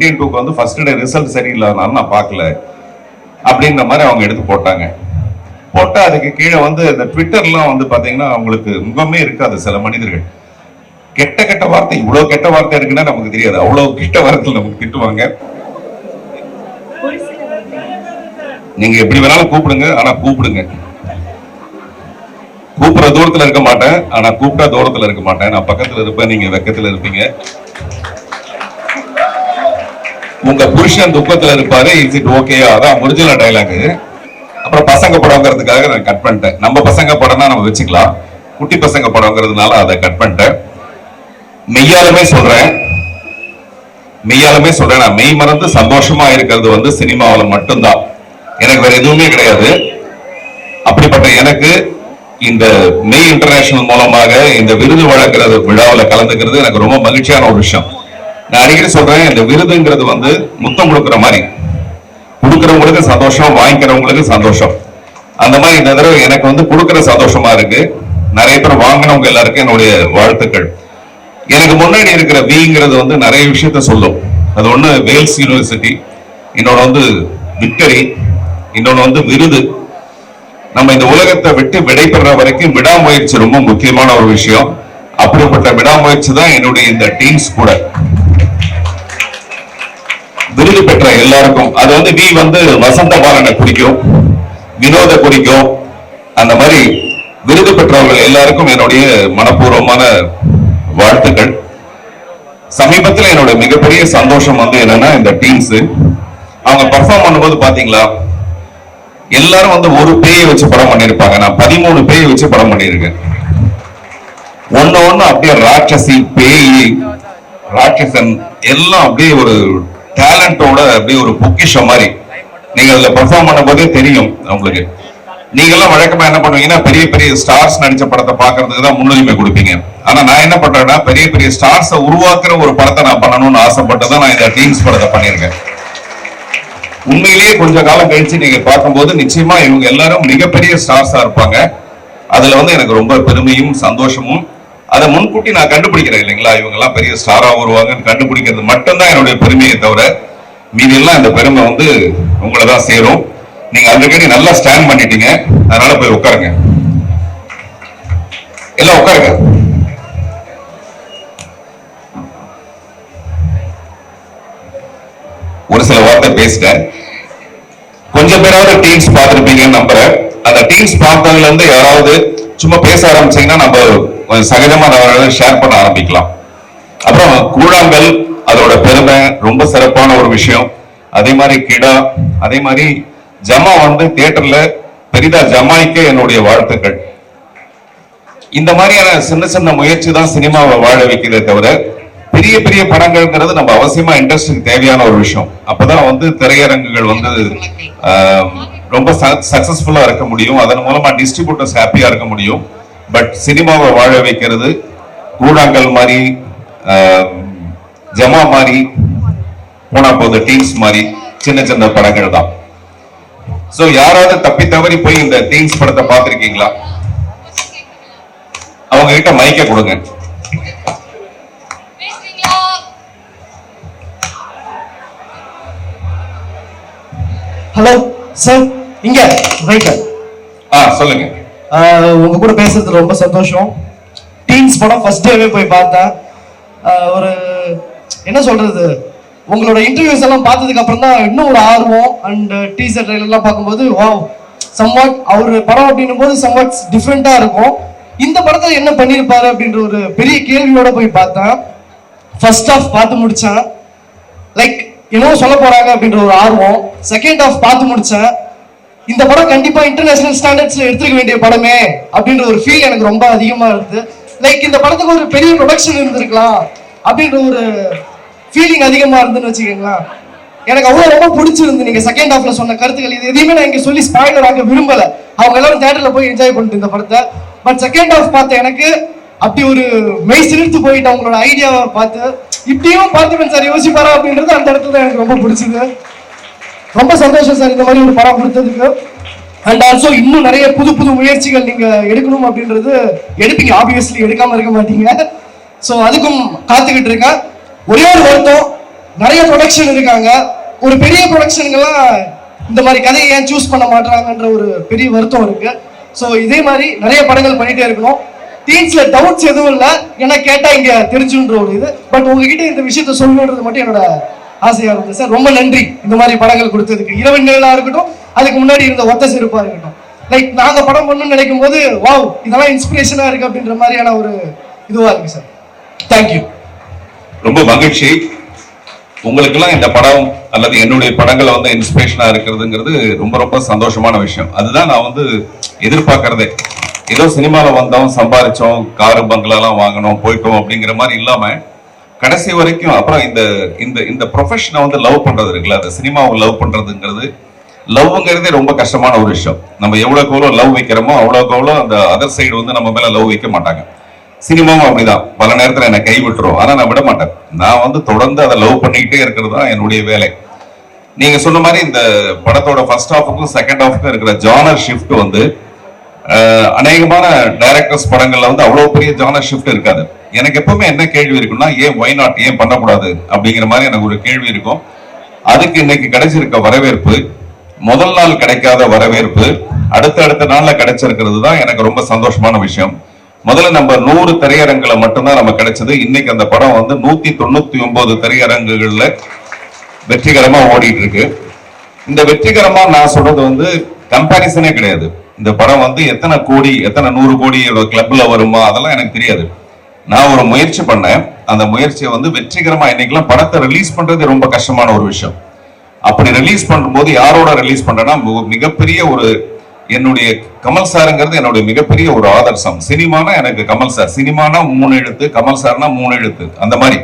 Indian டூக்கு வந்து first day result சரியில்லாதனால நான் பார்க்கல. அப்படின்ற மாதிரி அவங்க எடுத்து போட்டாங்க. போட்டால் அதுக்கு கீழே வந்து இந்த ட்விட்டர்லாம் வந்து பார்த்தீங்கன்னா அவங்களுக்கு முகமே இருக்காது சில மனிதர்கள். கெட்ட கெட்ட வார்த்தை இவ்வளோ கெட்ட வார்த்தை இருக்குன்னா நமக்கு தெரியாது. அவ்வளோ கெட்ட வார்த்தை நமக்கு திட்டுவாங்க. நீங்க எப்படி வேணாலும் கூப்பிடுங்க ஆனா கூப்பிடுங்க. கூப்பிடுற தூரத்துல இருக்க மாட்டேன் ஆனா கூப்பிட்டா தூரத்துல இருக்க மாட்டேன். நான் பக்கத்துல இருப்பேன் நீங்க வெக்கத்துல இருப்பீங்க. உங்க புருஷன் துக்கத்துல இருப்பாரு இஸ் இட் ஓகே அதான் ஒரிஜினல் டைலாக் அப்புறம் பசங்க படம்ங்கிறதுக்காக நான் கட் பண்ணிட்டேன். நம்ம பசங்க படம்னா நம்ம வச்சுக்கலாம். குட்டி பசங்க படம்ங்கிறதுனால அதை கட் பண்ணிட்டேன். மெய்யாலுமே சொல்றேன். மெய்யாலுமே சொல்றேன். நான் மெய் மறந்து சந்தோஷமா இருக்கிறது வந்து சினிமாவில் மட்டும்தான். எனக்கு வேற எதுவுமே கிடையாது. அப்படிப்பட்ட எனக்கு இந்த மெய் இன்டர்நேஷனல் மூலமாக இந்த விருது வழங்குறது விழாவில் கலந்துக்கிறது எனக்கு ரொம்ப மகிழ்ச்சியான ஒரு விஷயம். நான் அடிக்கடி சொல்றேன் இந்த விருதுங்கிறது வந்து முத்தம் கொடுக்குற மாதிரி. கொடுக்கறவங்களுக்கு சந்தோஷம் வாங்கிக்கிறவங்களுக்கு சந்தோஷம். அந்த மாதிரி இந்த தடவை எனக்கு வந்து கொடுக்குற சந்தோஷமா இருக்கு. நிறைய பேர் வாங்கினவங்க எல்லாருக்கும் என்னுடைய வாழ்த்துக்கள். எனக்கு முன்னாடி இருக்கிற விங்கிறது வந்து நிறைய விஷயத்த சொல்லும். அது ஒண்ணு வேல்ஸ் யூனிவர்சிட்டி இன்னொன்று வந்து விக்டரி இன்னொன்னு வந்து விருது. நம்ம இந்த உலகத்தை விட்டு விடைபெற வரைக்கும் விடாமுயற்சி ரொம்ப முக்கியமான ஒரு விஷயம். அப்படிப்பட்ட விடாமுயற்சி தான் என்னுடைய இந்த டீம்ஸ் கூட. விருது பெற்ற எல்லாருக்கும் அது வந்து வி வந்து வசந்த பாலனை குறிக்கும் வினோத குறிக்கும் அந்த மாதிரி விருது பெற்றவர்கள் எல்லாருக்கும் என்னுடைய மனப்பூர்வமான வாழ்த்துக்கள். சமீபத்தில் என்னோட மிகப்பெரிய சந்தோஷம் வந்து என்னன்னா இந்த டீம்ஸ் அவங்க பர்ஃபார்ம் பண்ணும்போது பாத்தீங்களா எல்லாரும் வந்து ஒரு பேயை வச்சு படம் பண்ணியிருப்பாங்க. நான் பதிமூணு பேயை வச்சு படம் பண்ணியிருக்கேன். ஒன்னு ஒன்னு அப்படியே ராட்சசி பேய் ராட்சசன் எல்லாம் அப்படியே ஒரு டேலண்டோட அப்படியே ஒரு பொக்கிஷம் மாதிரி நீங்க அதுல பெர்ஃபார்ம் பண்ணும்போதே தெரியும் உங்களுக்கு. நீங்க எல்லாம் வழக்கமா என்ன பண்ணுவீங்கன்னா பெரிய பெரிய ஸ்டார்ஸ் நடிச்ச படத்தை பாக்குறதுக்கு தான் முன்னுரிமை கொடுப்பீங்க. ஆனா நான் என்ன பண்றேன்னா பெரிய பெரிய ஸ்டார்ஸை உருவாக்குற ஒரு படத்தை நான் பண்ணணும்னு ஆசைப்பட்டு தான் நான் இந்த டீம்ஸ் படத்தை பண்ணியிருக்கேன். உண்மையிலேயே கொஞ்ச காலம் கழிச்சு நீங்க பார்க்கும்போது நிச்சயமா இவங்க எல்லாரும் மிகப்பெரிய ஸ்டார்ஸா இருப்பாங்க. அதுல வந்து எனக்கு ரொம்ப பெருமையும் சந்தோஷமும் அதை முன்கூட்டி நான் கண்டுபிடிக்கிறேன் இல்லைங்களா? இவங்க எல்லாம் பெரிய ஸ்டாரா வருவாங்கன்னு கண்டுபிடிக்கிறது மட்டும்தான் என்னுடைய பெருமையை தவிர மீதி எல்லாம் இந்த பெருமை வந்து உங்களை தான் சேரும். நீங்க ஆல்ரெடி நல்லா ஸ்டாண்ட் பண்ணிட்டீங்க. அதனால போய் உட்காருங்க. எல்லாம் உட்காருங்க. ஒரு சில வார்த்தை பேசிட்டேன். கொஞ்சம் பேராவது டீம்ஸ் பார்த்துருப்பீங்கன்னு நம்புறேன். அந்த டீம்ஸ் பார்த்ததுல இருந்து யாராவது சும்மா பேச ஆரம்பிச்சீங்கன்னா நம்ம சகஜமா நம்ம ஷேர் பண்ண ஆரம்பிக்கலாம். அப்புறம் கூழாங்கல் அதோட பெருமை ரொம்ப சிறப்பான ஒரு விஷயம். அதே மாதிரி கிடா அதே மாதிரி ஜமா வந்து தியேட்டர்ல பெரிதா ஜமாய்க்க என்னுடைய வாழ்த்துக்கள். இந்த மாதிரியான சின்ன சின்ன முயற்சி தான் சினிமாவை வாழ வைக்கிறதே தவிர பெரிய பெரிய படங்கள்ங்கிறது நம்ம அவசியமா இண்டஸ்ட்ரிக்கு தேவையான ஒரு விஷயம். அப்பதான் வந்து திரையரங்குகள் வந்து ஆஹ், ரொம்ப சக்சஸ்ஃபுல்லா இருக்க முடியும். அதன் மூலமா டிஸ்ட்ரிபியூட்டர்ஸ் ஹாப்பியா இருக்க முடியும். பட் சினிமாவை வாழ வைக்கிறது கூழாங்கல் மாதிரி ஜமா மாதிரி போனா போது டீம்ஸ் மாதிரி சின்ன சின்ன படங்கள் தான். சோ யாராவது தப்பி தவறி போய் இந்த டீம்ஸ் படத்தை பார்த்திருக்கீங்களா? அவங்க கிட்ட மைக்க கொடுங்க. ஹலோ சார் இங்க. ரைட் ஆ சொல்லுங்க. உங்க கூட பேசுறது ரொம்ப சந்தோஷம். டீன்ஸ் படம் ஃபர்ஸ்ட் டேவே போய் பார்த்தேன். ஒரு என்ன சொல்றது? உங்களோட இன்டர்வியூஸ் எல்லாம் பார்த்ததுக்கு அப்புறம் தான் இன்னும் ஒரு ஆர்வம் அண்ட் டீசர் ட்ரைலர் எல்லாம் பார்க்கும்போது வாவ் சம்வாட் அவர் படம் அப்படின்னும் போது சம்வாட் டிஃப்ரெண்டா இருக்கும். இந்த படத்தை என்ன பண்ணியிருப்பாரு அப்படின்ற ஒரு பெரிய கேள்வியோட போய் பார்த்தேன். ஃபர்ஸ்ட் ஆஃப் பார்த்து முடிச்சேன். லைக் என்னவோ சொல்ல போறாங்க அப்படின்ற ஒரு ஆர்வம். செகண்ட் ஆஃப் பார்த்து முடிச்சேன். இந்த படம் கண்டிப்பா இன்டர்நேஷனல் ஸ்டாண்டர்ட்ஸ்ல எடுத்துக்க வேண்டிய படமே அப்படின்ற ஒரு ஃபீல் எனக்கு ரொம்ப அதிகமா இருக்கு. லைக் இந்த படத்துக்கு ஒரு பெரிய ப்ரொடக்ஷன் இருந்திருக்கலாம் அப்படின்ற ஒரு ஃபீலிங் அதிகமா இருந்துன்னு வச்சுக்கோங்களேன். எனக்கு அவ்வளவு ரொம்ப பிடிச்சிருந்து நீங்க செகண்ட் ஹாஃப்ல சொன்ன கருத்துக்கள். இது எதையுமே நான் இங்க சொல்லி ஸ்பாயிலர் ஆக விரும்பல. அவங்க எல்லாரும் தேட்டர்ல போய் என்ஜாய் பண்ணிட்டு இந்த படத்தை. பட் செகண்ட் ஹாஃப் பார்த்த எனக்கு அப்படி ஒரு மெய் சிலிர்த்து போயிட்டு அவங்களோட ஐடியாவை பார்த்து இப்படியும் பார்த்திபன் சார் யோசிப்பாரா அப்படின்றது அந்த இடத்துல எனக்கு ரொம்ப பிடிச்சது. ரொம்ப சந்தோஷம் சார் இந்த மாதிரி ஒரு படம் கொடுத்ததுக்கு. அண்ட் ஆல்சோ இன்னும் நிறைய புது புது முயற்சிகள் நீங்க எடுக்கணும் அப்படின்றது எடுப்பீங்க. ஆப்வியஸ்லி எடுக்காம இருக்க மாட்டீங்க. ஸோ அதுக்கும் காத்துக்கிட்டு இருக்கேன். ஒரே ஒரு வருத்தம் நிறைய ப்ரொடக்ஷன் இருக்காங்க. ஒரு பெரிய ப்ரொடக்ஷனுங்கெல்லாம் இந்த மாதிரி கதையை ஏன் சூஸ் பண்ண மாட்டாங்கன்ற ஒரு பெரிய வருத்தம் இருக்கு. ஸோ இதே மாதிரி நிறைய படங்கள் பண்ணிட்டே இருக்கணும். டீன்ஸ்ல டவுட்ஸ் எதுவும் இல்லை. ஏன்னா கேட்டா இங்க தெரிஞ்சுன்ற ஒரு இது. பட் உங்ககிட்ட இந்த விஷயத்த சொல்லணுன்றது மட்டும் என்னோட ஆசையா இருந்தது. சார் ரொம்ப நன்றி. இந்த மாதிரி படங்கள் கொடுத்ததுக்கு. இரவு நிழலா இருக்கட்டும் அதுக்கு முன்னாடி இருந்த ஒத்த செருப்பா இருக்கட்டும். லைக் நாங்க படம் பண்ணணும்னு நினைக்கும் போது வாவ் இதெல்லாம் இன்ஸ்பிரேஷனா இருக்கு அப்படின்ற மாதிரியான ஒரு இதுவா இருக்கு சார். தேங்க்யூ ரொம்ப மகிழ்ச்சி. உங்களுக்கெல்லாம் இந்த படம் அல்லது என்னுடைய படங்களை வந்து இன்ஸ்பிரேஷனா இருக்கிறதுங்கிறது ரொம்ப ரொம்ப சந்தோஷமான விஷயம். அதுதான் நான் வந்து எதிர்பார்க்கறதே. ஏதோ சினிமாவில் வந்தோம் சம்பாரிச்சோம் காரு பங்களாலாம் வாங்கணும் போயிட்டோம் அப்படிங்கிற மாதிரி இல்லாமல் கடைசி வரைக்கும் அப்புறம் இந்த இந்த இந்த ப்ரொஃபஷனை வந்து லவ் பண்றது இருக்குல்ல அந்த சினிமாவை லவ் பண்றதுங்கிறது லவ்ங்கிறதே ரொம்ப கஷ்டமான ஒரு விஷயம். நம்ம எவ்வளோக்கு எவ்வளோ லவ் வைக்கிறோமோ அவ்வளோக்கு அவ்வளோ அந்த அதர் சைடு வந்து நம்ம மேலே லவ் வைக்க மாட்டாங்க. சினிமாவும் அப்படிதான். பல நேரத்தில் என்னை கை விட்டுரும் நான் விட மாட்டேன். நான் வந்து தொடர்ந்து அதை லவ் பண்ணிக்கிட்டே இருக்கிறது தான் என்னுடைய வேலை. நீங்க சொன்ன மாதிரி இந்த படத்தோட ஃபர்ஸ்ட் ஹாஃபுக்கும் செகண்ட் ஹாஃபுக்கும் இருக்கிற ஜானர் ஷிஃப்ட் வந்து அநேகமான டைரக்டர்ஸ் படங்கள்ல வந்து அவ்வளோ பெரிய ஜானர் ஷிஃப்ட் இருக்காது. எனக்கு எப்பவுமே என்ன கேள்வி இருக்குன்னா ஏன் ஒய் நாட் ஏன் பண்ணக்கூடாது? அப்படிங்கிற மாதிரி எனக்கு ஒரு கேள்வி இருக்கும். அதுக்கு இன்னைக்கு கிடைச்சிருக்க வரவேற்பு முதல் நாள் கிடைக்காத வரவேற்பு அடுத்த அடுத்த நாள்ல கிடைச்சிருக்கிறது தான் எனக்கு ரொம்ப சந்தோஷமான விஷயம். முதல்ல நம்ம நூறு திரையரங்குல மட்டும்தான் நம்ம கிடைச்சது. இன்னைக்கு அந்த படம் வந்து நூத்தி தொண்ணூத்தி ஒன்பது திரையரங்குகள்ல வெற்றிகரமா ஓடிட்டு இருக்கு இந்த வெற்றிகரமா நான் சொல்றது வந்து கம்பாரிசனே கிடையாது. இந்த படம் வந்து எத்தனை கோடி எத்தனை நூறு கோடி கிளப்ல வருமா அதெல்லாம் எனக்கு தெரியாது. நான் ஒரு முயற்சி பண்ணேன். அந்த முயற்சியை வந்து வெற்றிகரமா இன்னைக்கெல்லாம் படத்தை ரிலீஸ் பண்றது ரொம்ப கஷ்டமான ஒரு விஷயம். அப்படி ரிலீஸ் பண்ணும்போது யாரோட ரிலீஸ் பண்றேன்னா மிகப்பெரிய ஒரு என்னுடைய கமல் சாருங்கிறது என்னுடைய மிகப்பெரிய ஒரு ஆதர்சம். சினிமானா எனக்கு கமல் சார். சினிமானா மூணு எழுத்து கமல் சார்னா மூணு எழுத்து. அந்த மாதிரி.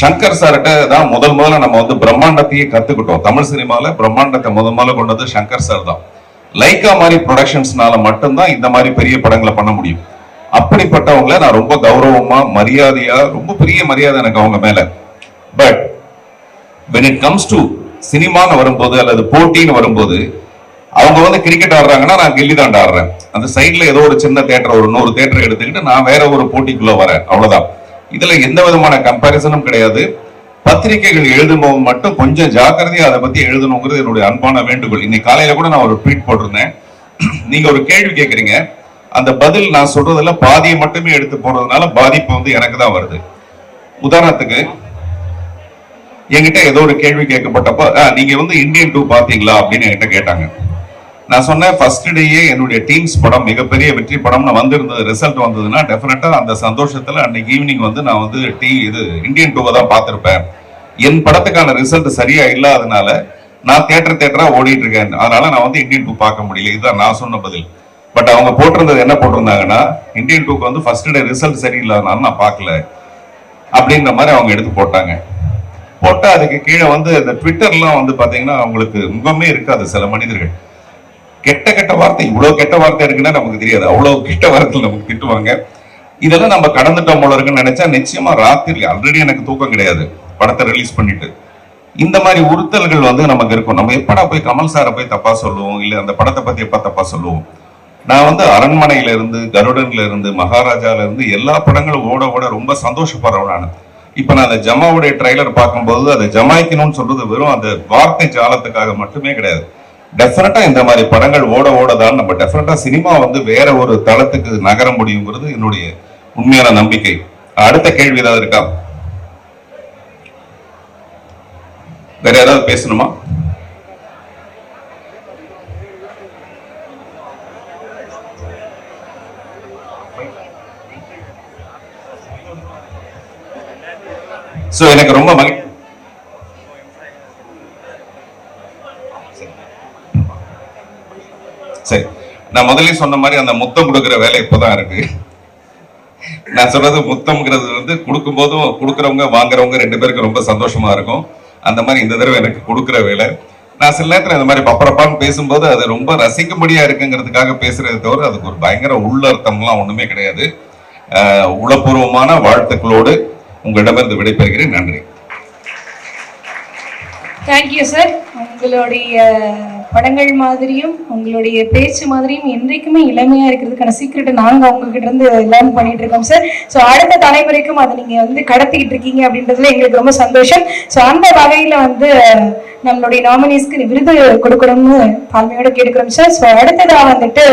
சங்கர் சார்கிட்ட தான் முதல் முதல்ல நம்ம வந்து பிரம்மாண்டத்தையே கத்துக்கிட்டோம். தமிழ் சினிமால பிரம்மாண்டத்தை முதல் முதல்ல கொண்டது சங்கர் சார் தான். லைக்கா மாதிரி ப்ரொடக்ஷன்ஸ்னால மட்டும்தான் இந்த மாதிரி பெரிய படங்களை பண்ண முடியும். அப்படிப்பட்டவங்கள நான் ரொம்ப கௌரவமா மரியாதையா ரொம்ப பெரிய மரியாதை எனக்கு அவங்க மேல. But when it comes to சினிமான்னு வரும்போது அல்லது போட்டின்னு வரும்போது அவங்க வந்து கிரிக்கெட் ஆடுறாங்கன்னா நான் கில்லி தாண்ட ஆடுறேன். அந்த சைட்ல ஏதோ ஒரு சின்ன தேட்டர் ஒரு நூறு தேட்டர் எடுத்துக்கிட்டு நான் வேற ஒரு போட்டிக்குள்ள வரேன். அவ்வளவுதான். இதுல எந்த விதமான கம்பாரிசனும் கிடையாது. பத்திரிகைகள் எழுதும்போது மட்டும் கொஞ்சம் ஜாக்கிரதையா அதை பத்தி எழுதணுங்கிறது என்னுடைய அன்பான வேண்டுகோள். இன்னைக்கு காலையில கூட நான் ஒரு ட்வீட் போட்டிருந்தேன். நீங்க ஒரு கேள்வி கேட்குறீங்க அந்த பதில் நான் சொல்றதுல பாதியை மட்டுமே எடுத்து போறதுனால பாதிப்பு வந்து எனக்கு தான் வருது. உதாரணத்துக்கு என்கிட்ட ஏதோ ஒரு கேள்வி கேட்கப்பட்டப்போ "ஆ, நீங்க வந்து இந்தியன் டூ பாத்தீங்களா அப்படின்னு என்கிட்ட கேட்டாங்க. நான் சொன்னேன் ஃபர்ஸ்ட் டேயே என்னுடைய டீம்ஸ் படம் மிகப்பெரிய வெற்றி படம்னு வந்திருந்தது ரிசல்ட் வந்ததுன்னா டெஃபினட்டா அந்த சந்தோஷத்துல அன்னைக்கு ஈவினிங் வந்து நான் வந்து டீ இது இந்தியன் டூவை தான் பார்த்துருப்பேன். என் படத்துக்கான ரிசல்ட் சரியா இல்லாதனால நான் தேட்டர் தேட்டரா ஓடிட்டு இருக்கேன். அதனால நான் வந்து இந்தியன் டூ பார்க்க முடியல. இதுதான் நான் சொன்ன பதில். பட் அவங்க போட்டிருந்தது என்ன போட்டிருந்தாங்கன்னா இந்தியன் டூக்கு வந்து ஃபர்ஸ்ட் டே ரிசல்ட் சரியில்லாதனால நான் பார்க்கல. அப்படின்ற மாதிரி அவங்க எடுத்து போட்டாங்க. போட்டா அதுக்கு கீழே வந்து இந்த ட்விட்டர்லாம் வந்து பாத்தீங்கன்னா அவங்களுக்கு முகமே இருக்காது சில மனிதர்கள். கெட்ட கெட்ட வார்த்தை இவ்வளோ கெட்ட வார்த்தை இருக்குன்னா நமக்கு தெரியாது. அவ்வளவு கெட்ட வார்த்தை நமக்கு திட்டுவாங்க. இதெல்லாம் நம்ம கடந்துட்டோம் போல இருக்குன்னு நினைச்சா நிச்சயமா ராத்திரி ஆல்ரெடி எனக்கு தூக்கம் கிடையாது. படத்தை ரிலீஸ் பண்ணிட்டு. இந்த மாதிரி உறுத்தல்கள் வந்து நமக்கு இருக்கும். நம்ம எப்படா போய் கமல் சாரை போய் தப்பா சொல்லுவோம்? இல்ல அந்த படத்தை பத்தி எப்ப தப்பா சொல்லுவோம்? நான் வந்து அரண்மனையில இருந்து கருடன்ல இருந்து மகாராஜால இருந்து எல்லா படங்களும் ஓட ஓட ரொம்ப சந்தோஷப்படுறவன் நான். இப்ப நான் அந்த ஜமாவுடைய ட்ரைலர் பார்க்கும்போது அதை ஜமாய்க்கணும்னு சொல்றது வெறும் அந்த வார்த்தை ஜாலத்துக்காக மட்டுமே கிடையாது. டெஃபினட்டா இந்த மாதிரி படங்கள் ஓட ஓட தான் நம்ம டெஃபினட்டா சினிமா வந்து வேற ஒரு தளத்துக்கு நகர முடியுங்கிறது என்னுடைய உண்மையான நம்பிக்கை. அடுத்த கேள்வி ஏதாவது இருக்கா? வேற ஏதாவது பேசணுமா? ஸோ எனக்கு ரொம்ப மகி சரி. நான் முதலே சொன்ன மாதிரி அந்த முத்தம் கொடுக்கிற வேலை இப்போதான் இருக்கு. நான் சொல்றது முத்தம்ங்கிறது வந்து கொடுக்கும் போதும் கொடுக்குறவங்க வாங்குறவங்க ரெண்டு பேருக்கு ரொம்ப சந்தோஷமா இருக்கும். அந்த மாதிரி இந்த தடவை எனக்கு கொடுக்குற வேலை. நான் சில நேரத்தில் இந்த மாதிரி பப்பரப்பான்னு பேசும்போது அது ரொம்ப ரசிக்கும்படியா இருக்குங்கிறதுக்காக பேசுறதை தவிர அதுக்கு ஒரு பயங்கர உள்ளர்த்தம்லாம் ஒண்ணுமே கிடையாது. உளப்பூர்வமான வாழ்த்துக்களோடு உங்களிடமிருந்து விடைபெறுகிறேன். நன்றி. தேங்க்யூ சார் உங்களுடைய படங்கள் மாதிரியும் உங்களுடைய பேச்சு மாதிரியும் என்றைக்குமே இளமையா இருக்கிறதுக்கான சீக்கிரட்டை நாங்க உங்ககிட்ட இருந்து லேர்ன் பண்ணிட்டு இருக்கோம் சார் ஸோ அடுத்த தலைமுறைக்கும் அதை நீங்க வந்து கடத்திக்கிட்டு இருக்கீங்க அப்படின்றதுல எங்களுக்கு ரொம்ப சந்தோஷம். ஸோ அந்த வகையில வந்து நம்மளுடைய நாமினிஸ்க்கு விருது கொடுக்கணும்னு பால்மையோட கேட்டுக்கிறோம் சார் ஸோ அடுத்ததா வந்துட்டு